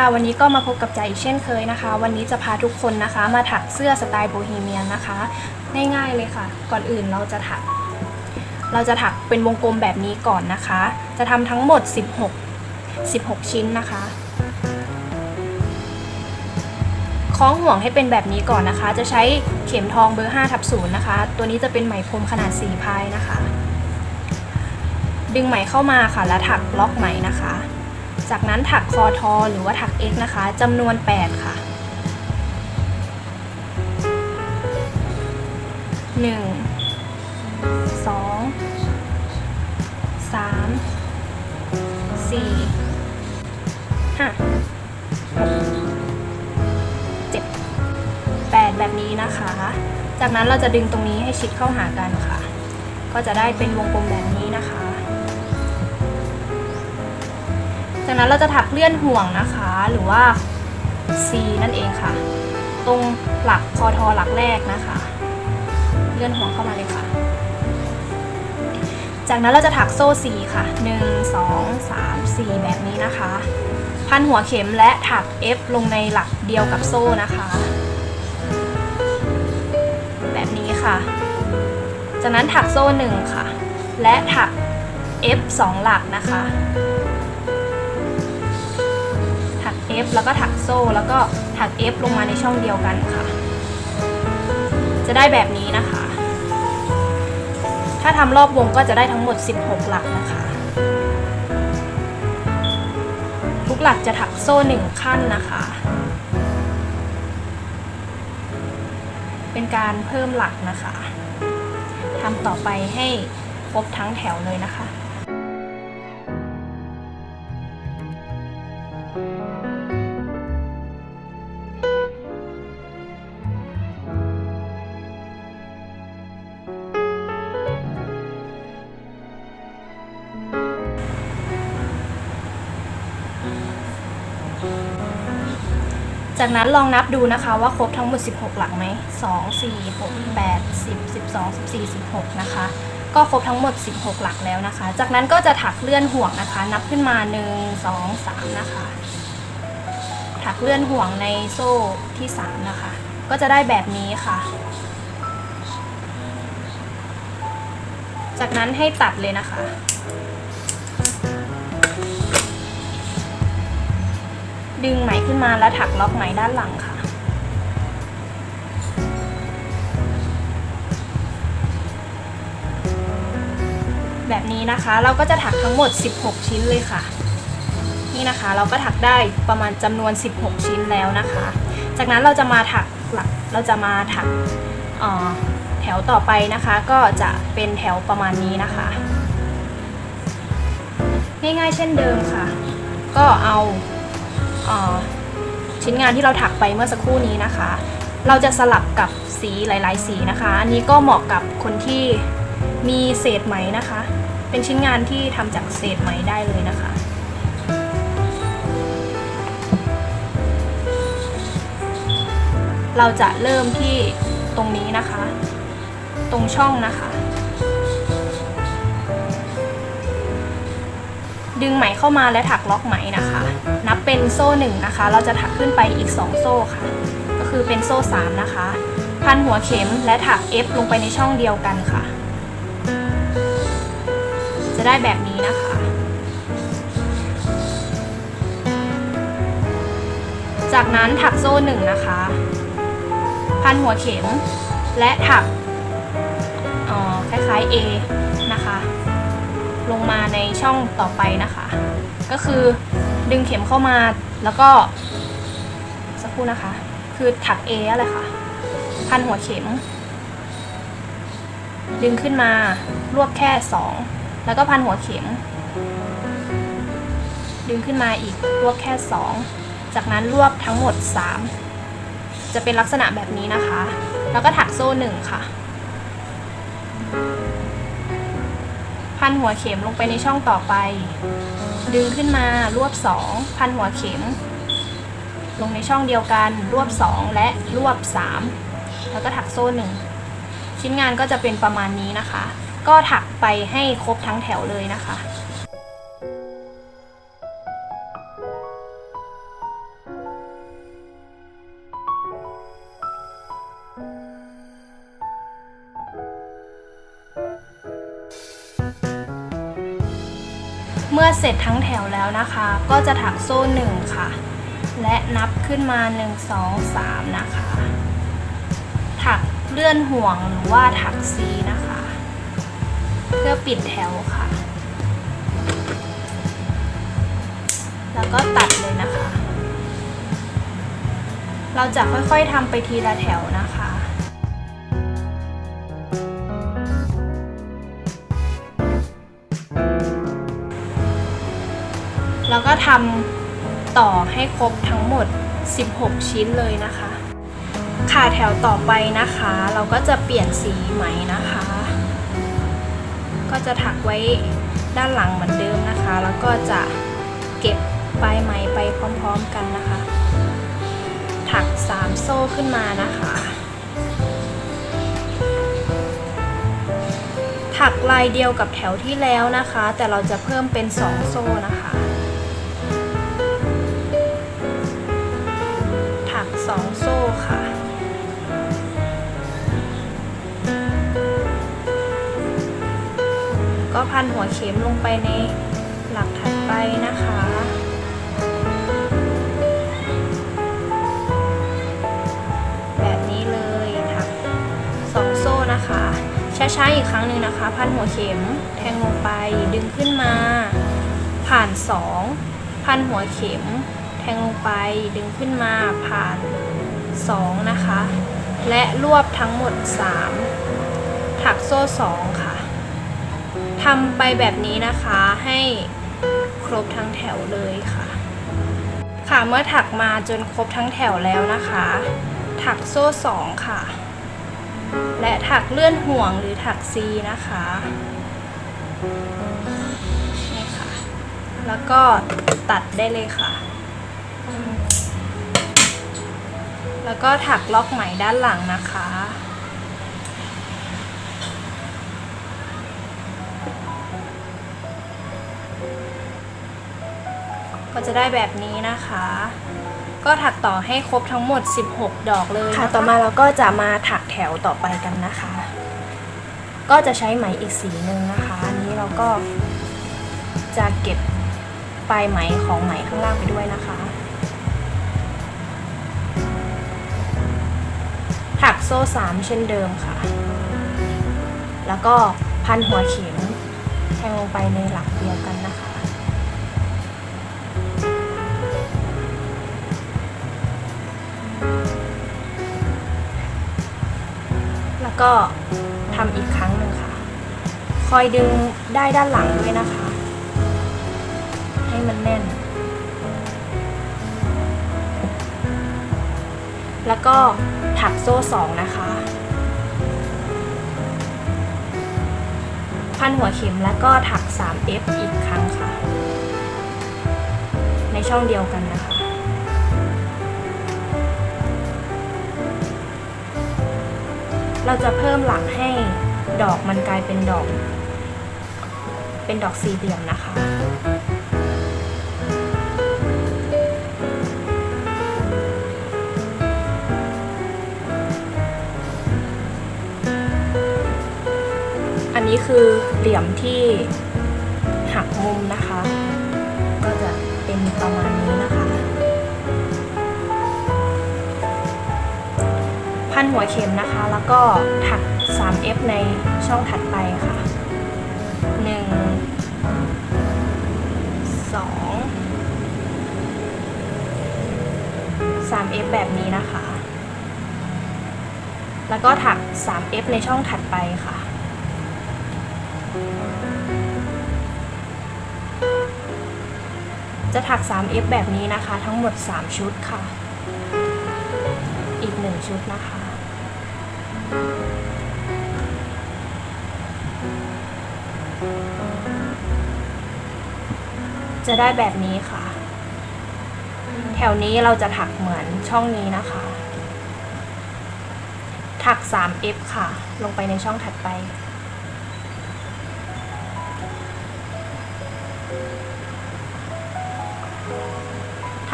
ค่ะ วันนี้ก็มาพบกับใจอีกเช่นเคยนะคะ วันนี้จะพาทุกคนนะคะ มาถักเสื้อสไตล์โบฮีเมียนนะคะง่ายๆเลยค่ะ ก่อนอื่นเราจะถัก เราจะถักเป็นวงกลมแบบนี้ก่อนนะคะ จะทำทั้งหมด 16 16 ชิ้นนะคะคล้องห่วงให้เป็นแบบนี้ก่อนนะคะ จะใช้เข็มทองเบอร์5ทับ0นะคะ ตัวนี้จะเป็นไหมพรมขนาด4พายนะคะ ดึงไหมเข้ามาค่ะ แล้วถักล็อกไหมนะคะ จากนั้นถักคอทอหรือว่าถัก x นะคะจำนวน 8 ค่ะ 1 2 3 4 5 7 8 แบบนี้นะคะ จากนั้นเราจะดึงตรงนี้ให้ชิดเข้าหากันค่ะ ก็จะได้เป็นวงกลมแบบนี้นะคะ จากนั้นเราจะถักเลื่อนห่วงนะคะ หรือว่า C นั่นเองค่ะ ตรงหลักคอทอหลักแรกนะคะ เลื่อนห่วงเข้ามาเลยค่ะ จากนั้นเราจะถักโซ่4ค่ะ 1 2 3 4 แบบนี้นะคะ พันหัวเข็มและถัก F ลงในหลักเดียวกับโซ่นะคะ แบบนี้ค่ะ จากนั้นถักโซ่ 1 ค่ะ และถัก F 2 หลักนะคะ F แล้วก็ถักโซ่ แล้วก็ถัก F ลงมาในช่องเดียวกันค่ะ จะได้แบบนี้นะคะ ถ้าทำรอบวงก็จะได้ทั้งหมด 16 หลักนะคะ ทุกหลักจะถักโซ่ 1 ขั้นนะคะ เป็นการเพิ่มหลักนะคะทำต่อไปให้ครบทั้งแถวเลยนะคะ จากนั้นลองนับดูนะคะว่าครบทั้งหมด 16 หลักไหม2 4 6 8 10 12 14 16 นะคะ ก็ครบทั้งหมด 16 หลักแล้วนะคะ จากนั้นก็จะถักเลื่อนห่วงนะคะ นับขึ้นมา 1 2 3 นะคะ ถักเลื่อนห่วงในโซ่ที่ 3 นะคะ ก็จะได้แบบนี้ค่ะ จากนั้นให้ตัดเลยนะคะ ดึงไหมขึ้นมาแล้วถักล็อกไหมด้านหลังค่ะ แบบนี้นะคะเราก็จะถักทั้งหมด 16 ชิ้นเลยค่ะ นี่นะคะเราก็ถักได้ประมาณจำนวน 16 ชิ้นแล้วนะคะ จากนั้นเราจะมาถักหลักเราจะมาถักแถวต่อไปนะคะ ก็จะเป็นแถวประมาณนี้นะคะ ง่ายๆเช่นเดิมค่ะ ก็เอา ชิ้นงานที่เราถักไปเมื่อสักครู่นี้นะคะ เราจะสลับกับสีหลาย ๆ สีนะคะ อันนี้ก็เหมาะกับคนที่มีเศษไหมนะคะ เป็นชิ้นงานที่ทำจากเศษไหมได้เลยนะคะเราจะเริ่มที่ตรงนี้นะคะ ตรงช่องนะคะ ดึงไหมเข้ามาและถักล็อกไหมนะคะ นับเป็นโซ่หนึ่งนะคะ เราจะถักขึ้นไปอีก 2 โซ่ค่ะ ก็คือเป็นโซ่ 3 นะคะ พันหัวเข็มและถัก F ลงไปในช่องเดียวกันค่ะ จะได้แบบนี้นะคะ จากนั้นถักโซ่หนึ่งนะคะ พันหัวเข็มและถักออคล้ายๆ A นะคะ ลงมาในช่องต่อไปนะคะ ก็คือดึงเข็มเข้ามาแล้วก็สักครู่นะคะ คือถัก A อะไรค่ะ พันหัวเข็ม ดึงขึ้นมารวบแค่ 2 แล้วก็พันหัวเข็ม ดึงขึ้นมาอีกรวบแค่ 2 จากนั้นรวบทั้งหมด 3 จะเป็นลักษณะแบบนี้นะคะ แล้วก็ถักโซ่หนึ่งค่ะ พันหัวเข็มลงไปในช่องต่อไป ดึงขึ้นมารวบ 2 พันหัวเข็ม ลงในช่องเดียวกันรวบ 2 และรวบ 3 แล้วก็ถักโซ่หนึ่งชิ้นงานก็จะเป็นประมาณนี้นะคะ ก็ถักไปให้ครบทั้งแถวเลยนะคะ แล้วนะคะ ก็จะถักโซ่หนึ่งค่ะ และนับขึ้นมา 1 2 3 นะคะ ถักเลื่อนห่วงหรือว่าถักซีนะคะ เพื่อปิดแถวค่ะ แล้วก็ตัดเลยนะคะ เราจะค่อยๆทำไปทีละแถวนะคะ แล้วก็ทำต่อให้ครบทั้งหมด 16 ชิ้นเลยนะคะ ค่ะแถวต่อไปนะคะ เราก็จะเปลี่ยนสีไหมนะคะ ก็จะถักไว้ด้านหลังเหมือนเดิมนะคะ แล้วก็จะเก็บปลายไหมไปพร้อมๆกันนะคะ ถัก 3 โซ่ขึ้นมานะคะ ถักลายเดียวกับแถวที่แล้วนะคะ แต่เราจะเพิ่มเป็น 2 โซ่นะคะ โซ่ค่ะ ก็พันหัวเข็มลงไปในหลักถัดไปนะคะแบบนี้เลยถักสองโซ่นะคะช้าๆอีกครั้งหนึ่งนะคะ พันหัวเข็มแทงลงไปดึงขึ้นมา ผ่านสองพันหัวเข็ม แทงลงไปดึงขึ้นมาผ่าน สองนะคะ และรวบทั้งหมดสามถักโซ่สองค่ะทำไปแบบนี้นะคะให้ครบทั้งแถวเลยค่ะ ค่ะเมื่อถักมาจนครบทั้งแถวแล้วนะคะ ถักโซ่สองค่ะ และถักเลื่อนห่วงหรือถักซีนะคะนี่ค่ะ แล้วก็ตัดได้เลยค่ะ แล้วก็ถักล็อกไหมด้านหลังนะคะ ก็จะได้แบบนี้นะคะ ก็ถักต่อให้ครบทั้งหมด 16 ดอกเลยค่ะ ต่อมาเราก็จะมาถักแถวต่อไปกันนะคะ ก็จะใช้ไหมอีกสีหนึ่งนะคะ อันนี้เราก็จะเก็บปลายไหมของไหมข้างล่างไปด้วยนะคะ โซ่ 3 เช่นเดิมค่ะ แล้วก็พันหัวเข็มแทงลงไปในหลักเดียวกันนะคะ แล้วก็ทำอีกครั้งหนึ่งค่ะ คอยดึงได้ด้านหลังด้วยนะคะ ให้มันแน่น แล้วก็ ถักโซ่สองนะคะ พันหัวเข็มแล้วก็ถัก 3F อีกครั้งค่ะ ในช่องเดียวกันนะคะเราจะเพิ่มหลังให้ดอกมันกลายเป็นดอก เป็นดอกสี่เหลี่ยมนะคะ นี้คือเหลี่ยมที่หักมุมนะคะ ก็จะเป็นประมาณนี้นะคะ พันหัวเข็มนะคะ แล้วก็ถัก 3F ในช่องถัดไปค่ะ 1 2 3F แบบนี้นะคะ แล้วก็ถัก 3F ในช่องถัดไปค่ะ จะถัก 3F แบบนี้นะคะ ทั้งหมด 3 ชุดค่ะ อีก 1 ชุดนะคะ จะได้แบบนี้ค่ะ แถวนี้เราจะถักเหมือนช่องนี้นะคะ ถัก 3F ค่ะ ลงไปในช่องถัดไป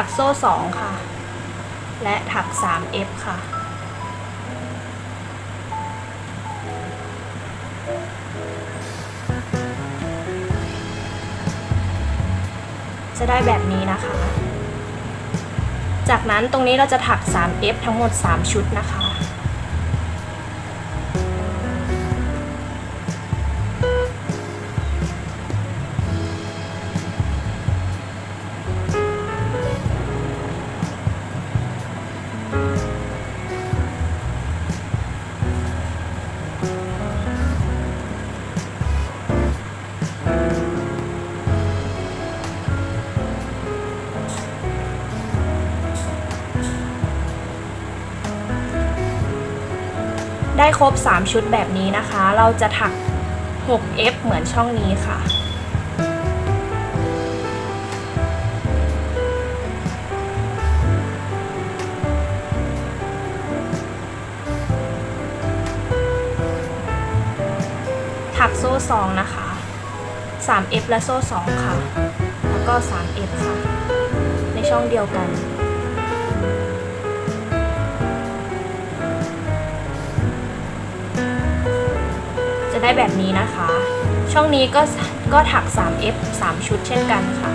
ถักโซ่2ค่ะ และถัก 3F ค่ะ จะได้แบบนี้นะคะ จากนั้นตรงนี้เราจะถัก 3F ทั้งหมด 3 ชุดนะคะ ได้ครบ 3 ชุดแบบนี้นะคะ เราจะถัก 6F เหมือนช่องนี้ค่ะถักโซ่2นะคะ 3F และโซ่2ค่ะ แล้วก็ 3F ค่ะ ในช่องเดียวกัน จะได้แบบนี้นะคะ ช่องนี้ก็ก็ถัก 3F 3 ชุดเช่นกันค่ะ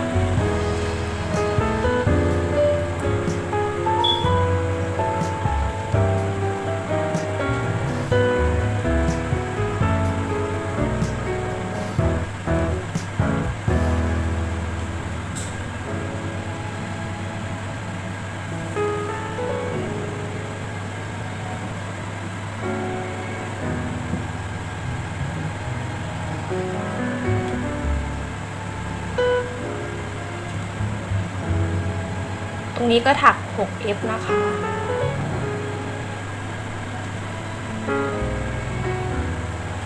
ตรงนี้ก็ถัก 6F นะคะ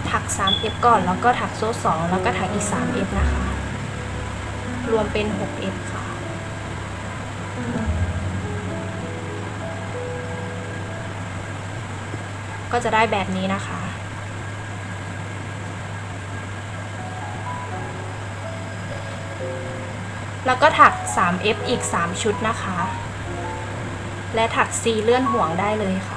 ถัก 3F ก่อน แล้วก็ถักโซ่ 2 แล้วก็ถักอีก 3F นะคะ รวมเป็น 6F ค่ะ ก็จะได้แบบนี้นะคะ แล้วก็ถัก 3F อีก 3 ชุดนะคะ และถัก C เลื่อนห่วงได้เลยค่ะ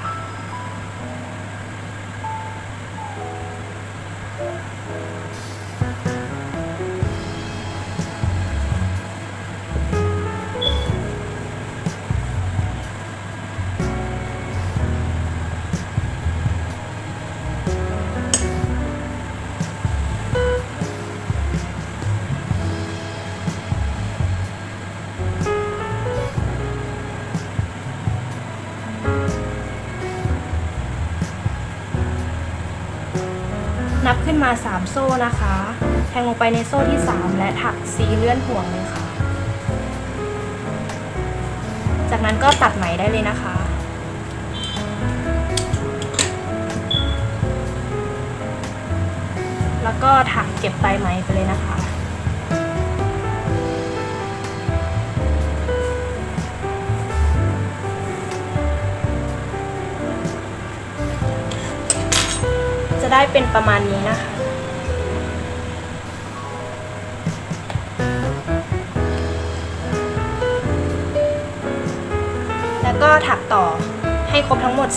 นับขึ้นมา3โซ่นะคะ แทงลงไปในโซ่ที่ 3 และถักซีเลื่อนห่วงเลยค่ะ จากนั้นก็ตัดไหมได้เลยนะคะแล้วก็ถักเก็บปลายไหมไปเลยนะคะ จะได้เป็นประมาณนี้นะคะ แล้วก็ถักต่อให้ครบทั้งหมด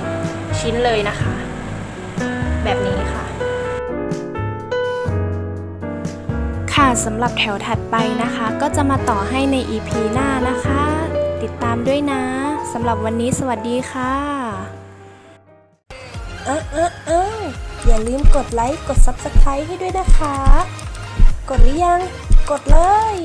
16 ชิ้นเลยนะคะ แบบนี้ค่ะ ค่ะสำหรับแถวถัดไปนะคะ ก็จะมาต่อให้ใน EP หน้านะคะ ติดตามด้วยนะสำหรับวันนี้สวัสดีค่ะ เออเออเอออย่าลืมกดไลค์ กด Subscribe ให้ด้วยนะคะ กดหรือยัง กดเลย